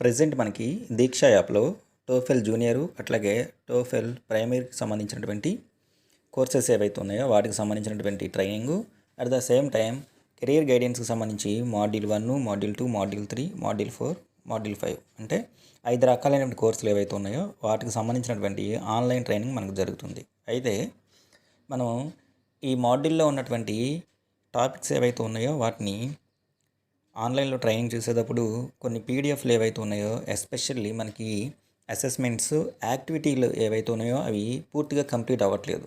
Present మనకి దీక్ష యాప్లో TOEFL junior అట్లాగే టోఫెల్ ప్రైమరీకి సంబంధించినటువంటి కోర్సెస్ ఏవైతే ఉన్నాయో వాటికి సంబంధించినటువంటి training. At the same time career గైడెన్స్కి సంబంధించి module one module two module three module four module five అంటే ఐదు రకాలైనటువంటి కోర్సులు ఏవైతే ఉన్నాయో వాటికి సంబంధించినటువంటి ఆన్లైన్ ట్రైనింగ్ మనకు జరుగుతుంది. అయితే మనం ఈ మాడ్యూల్లో ఉన్నటువంటి టాపిక్స్ ఏవైతే ఉన్నాయో వాటిని ఆన్లైన్లో ట్రైనింగ్ చేసేటప్పుడు కొన్ని పీడిఎఫ్లు ఏవైతే ఉన్నాయో ఎస్పెషల్లీ మనకి అసెస్మెంట్స్ యాక్టివిటీలు ఏవైతే ఉన్నాయో అవి పూర్తిగా కంప్లీట్ అవ్వట్లేదు.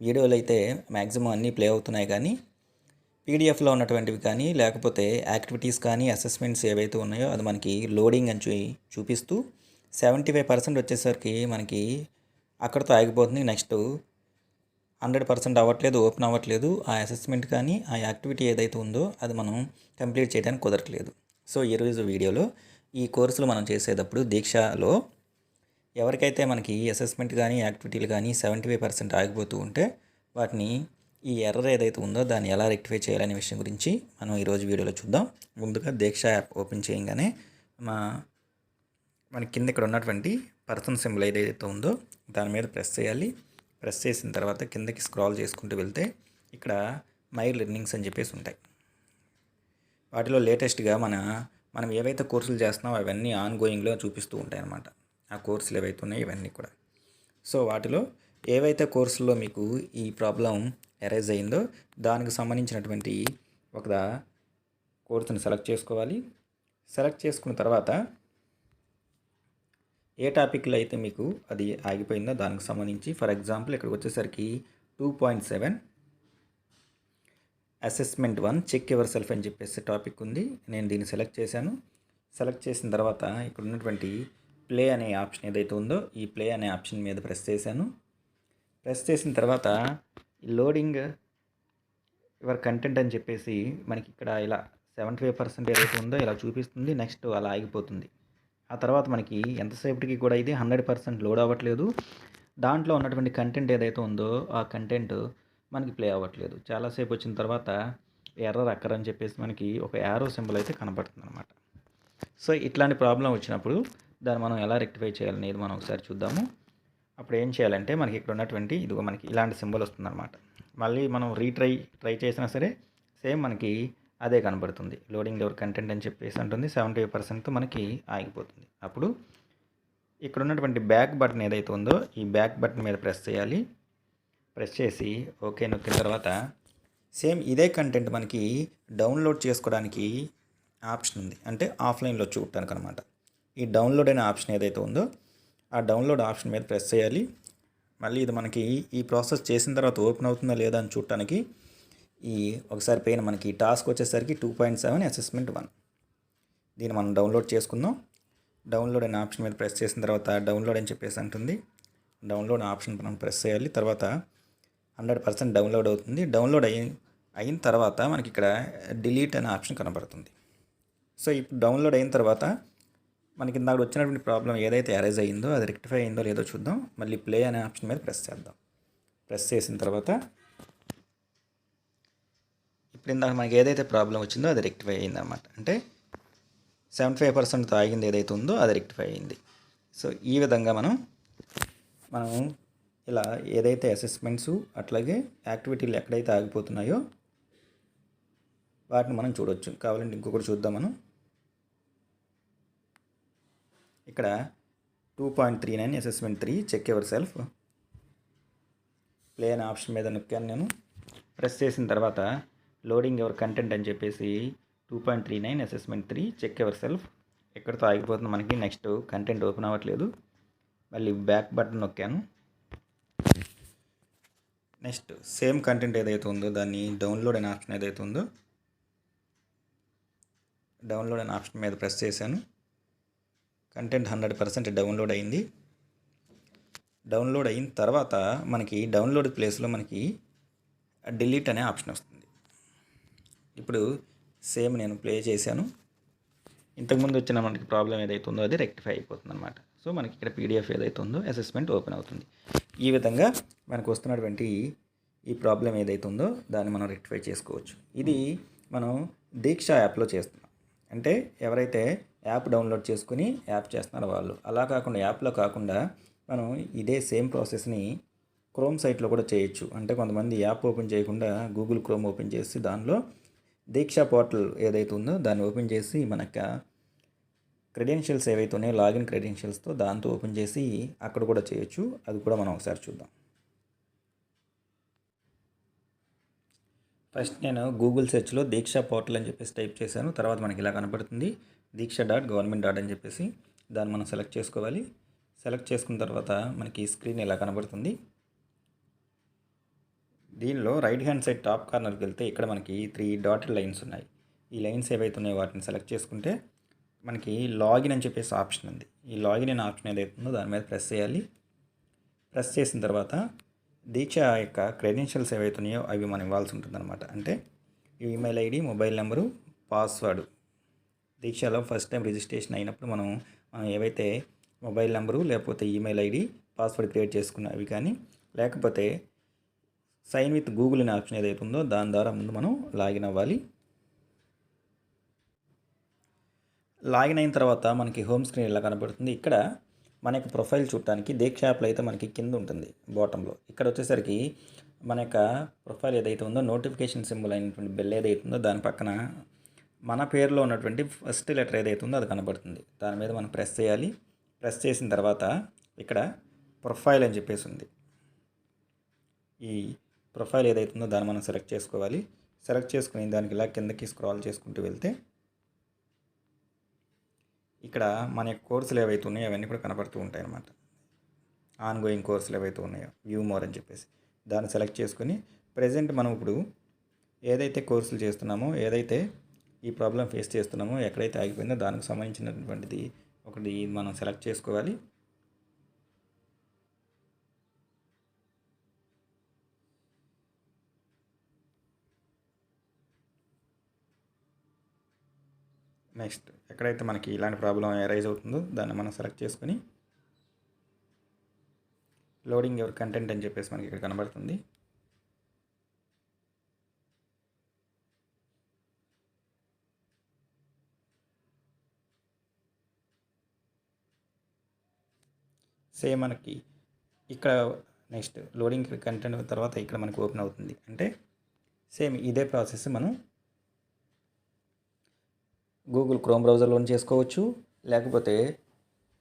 వీడియోలు అయితే మ్యాక్సిమం అన్నీ ప్లే అవుతున్నాయి కానీ పీడిఎఫ్లో ఉన్నటువంటివి కానీ లేకపోతే యాక్టివిటీస్ కానీ అసెస్మెంట్స్ ఏవైతే ఉన్నాయో అది మనకి లోడింగ్ అని చూ చూపిస్తూ సెవెంటీ ఫైవ్ పర్సెంట్ వచ్చేసరికి మనకి అక్కడితో ఆగిపోతుంది. నెక్స్ట్ హండ్రెడ్ పర్సెంట్ అవ్వట్లేదు ఓపెన్ అవ్వట్లేదు. ఆ అసెస్మెంట్ కానీ ఆ యాక్టివిటీ ఏదైతే ఉందో అది మనం కంప్లీట్ చేయడానికి కుదరట్లేదు. సో ఈరోజు వీడియోలో ఈ కోర్సులు మనం చేసేటప్పుడు దీక్షలో ఎవరికైతే మనకి అసెస్మెంట్ కానీ యాక్టివిటీలు కానీ సెవెంటీ ఫైవ్ పర్సెంట్ ఆగిపోతూ ఉంటే వాటిని ఈ ఎర్రర్ ఏదైతే ఉందో దాన్ని ఎలా రెక్టిఫై చేయాలనే విషయం గురించి మనం ఈరోజు వీడియోలో చూద్దాం. ముందుగా దీక్ష యాప్ ఓపెన్ చేయగానే మా మన కింద ఇక్కడ ఉన్నటువంటి పర్సన్ సింబల్ ఏదైతే ఉందో దాని మీద ప్రెస్ చేయాలి. ప్రెస్ చేసిన తర్వాత కిందకి స్క్రాల్ చేసుకుంటూ వెళ్తే ఇక్కడ మై లెర్నింగ్స్ అని చెప్పేసి ఉంటాయి. వాటిలో లేటెస్ట్గా మన మనం ఏవైతే కోర్సులు చేస్తున్నామో అవన్నీ ఆన్ గోయింగ్లో చూపిస్తూ ఉంటాయి అన్నమాట ఆ కోర్సులు ఏవైతే ఉన్నాయో ఇవన్నీ కూడా. సో వాటిలో ఏవైతే కోర్సుల్లో మీకు ఈ ప్రాబ్లం ఎరైజ్ అయిందో దానికి సంబంధించినటువంటి ఒక కోర్సును సెలెక్ట్ చేసుకోవాలి. సెలెక్ట్ చేసుకున్న తర్వాత ఏ టాపిక్లో అయితే మీకు అది ఆగిపోయిందో దానికి సంబంధించి ఫర్ ఎగ్జాంపుల్ ఇక్కడికి వచ్చేసరికి two point seven assessment one check ever self అని చెప్పేసి టాపిక్ ఉంది. నేను దీన్ని సెలెక్ట్ చేశాను. సెలెక్ట్ చేసిన తర్వాత ఇక్కడ ఉన్నటువంటి ప్లే అనే ఆప్షన్ ఏదైతే ఉందో ఈ ప్లే అనే ఆప్షన్ మీద ప్రెస్ చేశాను. ప్రెస్ చేసిన తర్వాత లోడింగ్ యువర్ కంటెంట్ అని చెప్పేసి మనకి ఇక్కడ ఇలా సెవెంటీ ఫైవ్ పర్సెంట్ ఏదైతే ఉందో ఇలా చూపిస్తుంది నెక్స్ట్ అలా ఆగిపోతుంది. ఆ తర్వాత మనకి ఎంతసేపటికి కూడా ఇది హండ్రెడ్ పర్సెంట్ లోడ్ అవ్వట్లేదు. దాంట్లో ఉన్నటువంటి కంటెంట్ ఏదైతే ఉందో ఆ కంటెంట్ మనకి ప్లే అవ్వట్లేదు. చాలాసేపు వచ్చిన తర్వాత ఎర్రర్ అక్కర్ అని చెప్పేసి మనకి ఒక యారో సింబల్ అయితే కనపడుతుంది అనమాట సో ఇట్లాంటి ప్రాబ్లం వచ్చినప్పుడు దాన్ని మనం ఎలా రెక్టిఫై చేయాలనేది మనం ఒకసారి చూద్దాము. అప్పుడు ఏం చేయాలంటే మనకి ఇక్కడ ఉన్నటువంటి ఇదిగో మనకి ఇలాంటి సింబల్ వస్తుందన్నమాట. మళ్ళీ మనం రీట్రై ట్రై చేసినా సరే సేమ్ మనకి అదే కనబడుతుంది. లోడింగ్ ఎవర్ కంటెంట్ అని చెప్పేసి ఉంటుంది సెవెంటీ ఫైవ్ పర్సెంట్ మనకి ఆగిపోతుంది. అప్పుడు ఇక్కడ ఉన్నటువంటి బ్యాక్ బటన్ ఏదైతే ఉందో ఈ బ్యాక్ బటన్ మీద ప్రెస్ చేయాలి. ప్రెస్ చేసి ఓకే నొక్కిన తర్వాత సేమ్ ఇదే కంటెంట్ మనకి డౌన్లోడ్ చేసుకోవడానికి ఆప్షన్ ఉంది. అంటే ఆఫ్లైన్లో చూడటానికి అనమాట ఈ డౌన్లోడ్ అనే ఆప్షన్ ఏదైతే ఉందో ఆ డౌన్లోడ్ ఆప్షన్ మీద ప్రెస్ చేయాలి. మళ్ళీ ఇది మనకి ఈ ప్రాసెస్ చేసిన తర్వాత ఓపెన్ అవుతుందా లేదా అని చూడటానికి ఈ ఒకసారి పైన మనకి టాస్క్ వచ్చేసరికి two point seven assessment one. దీన్ని మనం డౌన్లోడ్ చేసుకుందాం. డౌన్లోడ్ అనే ఆప్షన్ మీద ప్రెస్ చేసిన తర్వాత డౌన్లోడ్ అని చెప్పేసి అంటుంది. డౌన్లోడ్ ఆప్షన్ మనం ప్రెస్ చేయాలి. తర్వాత హండ్రెడ్ పర్సెంట్ డౌన్లోడ్ అవుతుంది. డౌన్లోడ్ అయి అయిన తర్వాత మనకి ఇక్కడ డిలీట్ అనే ఆప్షన్ కనబడుతుంది. సో ఇప్పుడు డౌన్లోడ్ అయిన తర్వాత మనకి ఇందాక వచ్చినటువంటి ప్రాబ్లం ఏదైతే అరైజ్ అయ్యిందో అది రెక్టిఫై అయిందో లేదో చూద్దాం. మళ్ళీ ప్లే అనే ఆప్షన్ మీద ప్రెస్ చేద్దాం. ప్రెస్ చేసిన తర్వాత క్రింద మనకి ఏదైతే ప్రాబ్లం వచ్చిందో అది రెక్టిఫై అయిందన్నమాట అంటే సెవెంటీ ఫైవ్ పర్సెంట్ తాగింది ఏదైతే ఉందో అది రెక్టిఫై అయింది సో ఈ విధంగా మనం మనం ఇలా ఏదైతే అసెస్మెంట్స్ అట్లాగే యాక్టివిటీలు ఎక్కడైతే ఆగిపోతున్నాయో వాటిని మనం చూడవచ్చు కావాలంటే ఇంకొకటి చూద్దాం మనం. ఇక్కడ two point three nine assessment three check ever self play అనే ఆప్షన్ మీద నొక్కాను నేను. ప్రెస్ చేసిన తర్వాత లోడింగ్ ఎవర్ కంటెంట్ అని చెప్పేసి two point three nine assessment three check ever self. ఎక్కడితో ఆగిపోతుంది మనకి నెక్స్ట్ కంటెంట్ ఓపెన్ అవ్వట్లేదు. మళ్ళీ బ్యాక్ బటన్ నొక్కాను. నెక్స్ట్ సేమ్ కంటెంట్ ఏదైతే ఉందో దాన్ని డౌన్లోడ్ అనే ఆప్షన్ ఏదైతే ఉందో డౌన్లోడ్ అనే ఆప్షన్ మీద ప్రెస్ చేశాను. కంటెంట్ హండ్రెడ్ పర్సెంట్ డౌన్లోడ్ అయింది. డౌన్లోడ్ అయిన తర్వాత మనకి డౌన్లోడ్ ప్లేస్లో మనకి డిలీట్ అనే ఆప్షన్ వస్తుంది. ఇప్పుడు సేమ్ నేను ప్లే చేశాను. ఇంతకుముందు వచ్చిన మనకి ప్రాబ్లం ఏదైతే ఉందో అది రెక్టిఫై అయిపోతుంది అనమాట సో మనకి ఇక్కడ పీడిఎఫ్ ఏదైతే ఉందో అసెస్మెంట్ ఓపెన్ అవుతుంది. ఈ విధంగా మనకు వస్తున్నటువంటి ఈ ప్రాబ్లం ఏదైతే ఉందో దాన్ని మనం రెక్టిఫై చేసుకోవచ్చు. ఇది మనం దీక్ష యాప్లో చేస్తున్నాం. అంటే ఎవరైతే యాప్ డౌన్లోడ్ చేసుకుని యాప్ చేస్తున్నారో వాళ్ళు. అలా కాకుండా యాప్లో కాకుండా మనం ఇదే సేమ్ ప్రాసెస్ని క్రోమ్ సైట్లో కూడా చేయొచ్చు. అంటే కొంతమంది యాప్ ఓపెన్ చేయకుండా గూగుల్ క్రోమ్ ఓపెన్ చేసి దానిలో దీక్ష పోర్టల్ ఏదైతే ఉందో దాన్ని ఓపెన్ చేసి మనకు క్రెడెన్షియల్స్ ఏవైతే ఉన్నాయో లాగిన్ క్రెడెన్షియల్స్తో దాంతో ఓపెన్ చేసి అక్కడ కూడా చేయొచ్చు. అది కూడా మనం ఒకసారి చూద్దాం. ఫస్ట్ నేను గూగుల్ సెర్చ్లో దీక్ష పోర్టల్ అని చెప్పేసి టైప్ చేశాను. తర్వాత మనకి ఇలా కనపడుతుంది. దీక్ష డాట్ గవర్నమెంట్ డాట్ అని చెప్పేసి దాన్ని మనం సెలెక్ట్ చేసుకోవాలి. సెలెక్ట్ చేసుకున్న తర్వాత మనకి స్క్రీన్ ఇలా కనబడుతుంది. దీనిలో రైట్ హ్యాండ్ సైడ్ టాప్ కార్నర్కి వెళ్తే ఇక్కడ మనకి త్రీ డాటెడ్ లైన్స్ ఉన్నాయి. ఈ లైన్స్ ఏవైతే ఉన్నాయో వాటిని సెలెక్ట్ చేసుకుంటే మనకి లాగిన్ అని చెప్పేసి ఆప్షన్ ఉంది. ఈ లాగిన్ అనే ఆప్షన్ ఏదైతే ఉందో దాని మీద ప్రెస్ చేయాలి. ప్రెస్ చేసిన తర్వాత దీక్ష యొక్క క్రెడెన్షియల్స్ ఏవైతే ఉన్నాయో అవి మనం ఇవ్వాల్సి ఉంటుందన్నమాట. అంటే email ID mobile number password. దీక్షలో ఫస్ట్ టైం రిజిస్ట్రేషన్ అయినప్పుడు మనం మనం ఏవైతే మొబైల్ నెంబరు లేకపోతే ఈమెయిల్ ఐడి పాస్వర్డ్ క్రియేట్ చేసుకున్న అవి కానీ లేకపోతే సైన్ విత్ గూగుల్ అనే ఆప్షన్ ఏదైతే ఉందో దాని ద్వారా ముందు మనం లాగిన్ అవ్వాలి. లాగిన్ అయిన తర్వాత మనకి హోమ్ స్క్రీన్ ఇలా కనబడుతుంది? ఇక్కడ మన యొక్క ప్రొఫైల్ చూడటానికి దీక్ష యాప్లో అయితే మనకి కింద ఉంటుంది బాటంలో ఇక్కడ వచ్చేసరికి మన యొక్క ప్రొఫైల్ ఏదైతే ఉందో నోటిఫికేషన్ సింబల్ అయినటువంటి బెల్ ఏదైతే ఉందో దాని పక్కన మన పేరులో ఉన్నటువంటి ఫస్ట్ లెటర్ ఏదైతే ఉందో అది కనబడుతుంది. దాని మీద మనం ప్రెస్ చేయాలి. ప్రెస్ చేసిన తర్వాత ఇక్కడ ప్రొఫైల్ అని చెప్పేసి ఉంది. ఈ ప్రొఫైల్ ఏదైతే ఉందో దాన్ని మనం సెలెక్ట్ చేసుకోవాలి. సెలెక్ట్ చేసుకుని దానికి ఇలా కిందకి స్క్రాల్ చేసుకుంటూ వెళ్తే ఇక్కడ మన యొక్క కోర్సులు ఏవైతే ఉన్నాయో అవన్నీ కూడా కనపడుతూ ఉంటాయి అన్నమాట. ఆన్ గోయింగ్ కోర్సులు ఏవైతే ఉన్నాయో వ్యూ మోర్ అని చెప్పేసి. దాన్ని సెలెక్ట్ చేసుకుని ప్రజెంట్ మనం ఇప్పుడు ఏదైతే కోర్సులు చేస్తున్నామో ఏదైతే ఈ ప్రాబ్లం ఫేస్ చేస్తున్నామో ఎక్కడైతే ఆగిపోయిందో దానికి సంబంధించినటువంటిది ఒకటి మనం సెలెక్ట్ చేసుకోవాలి. నెక్స్ట్ ఎక్కడైతే మనకి ఇలాంటి ప్రాబ్లం అరైజ్ అవుతుందో దాన్ని మనం సెలెక్ట్ చేసుకొని లోడింగ్ ఎవరి కంటెంట్ అని చెప్పేసి మనకి ఇక్కడ కనబడుతుంది. సేమ్ మనకి ఇక్కడ నెక్స్ట్ లోడింగ్ కంటెంట్ తర్వాత ఇక్కడ మనకి ఓపెన్ అవుతుంది. అంటే సేమ్ ఇదే ప్రాసెస్ మనం గూగుల్ క్రోమ్ బ్రౌజర్లో చేసుకోవచ్చు. లేకపోతే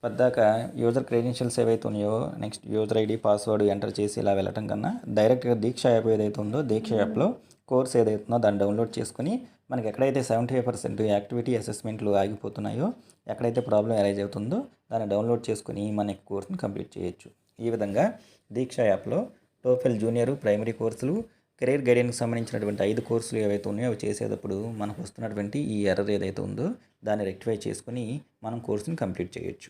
పద్దాక యూజర్ క్రెడెన్షియల్స్ ఏవైతే ఉన్నాయో next user ID password enter చేసి ఇలా వెళ్ళటం కన్నా డైరెక్ట్గా దీక్ష యాప్ ఏదైతే ఉందో దీక్ష యాప్లో కోర్స్ ఏదైతే ఉందో దాన్ని డౌన్లోడ్ చేసుకుని మనకి ఎక్కడైతే సెవెంటీ ఫైవ్ పర్సెంట్ యాక్టివిటీ అసెస్మెంట్లు ఆగిపోతున్నాయో ఎక్కడైతే ప్రాబ్లం అరైజ్ అవుతుందో దాన్ని డౌన్లోడ్ చేసుకుని మన కోర్సును కంప్లీట్ చేయొచ్చు. ఈ విధంగా దీక్ష యాప్లో టోఫెల్ జూనియర్ ప్రైమరీ కోర్సులు కెరీర్ గైడెన్స్కి సంబంధించినటువంటి ఐదు కోర్సులు ఏవైతే ఉన్నాయో అవి చేసేటప్పుడు మనకు వస్తున్నటువంటి ఈ ఎర్రర్ ఏదైతే ఉందో దాన్ని రెక్టిఫై చేసుకుని మనం కోర్సుని కంప్లీట్ చేయొచ్చు.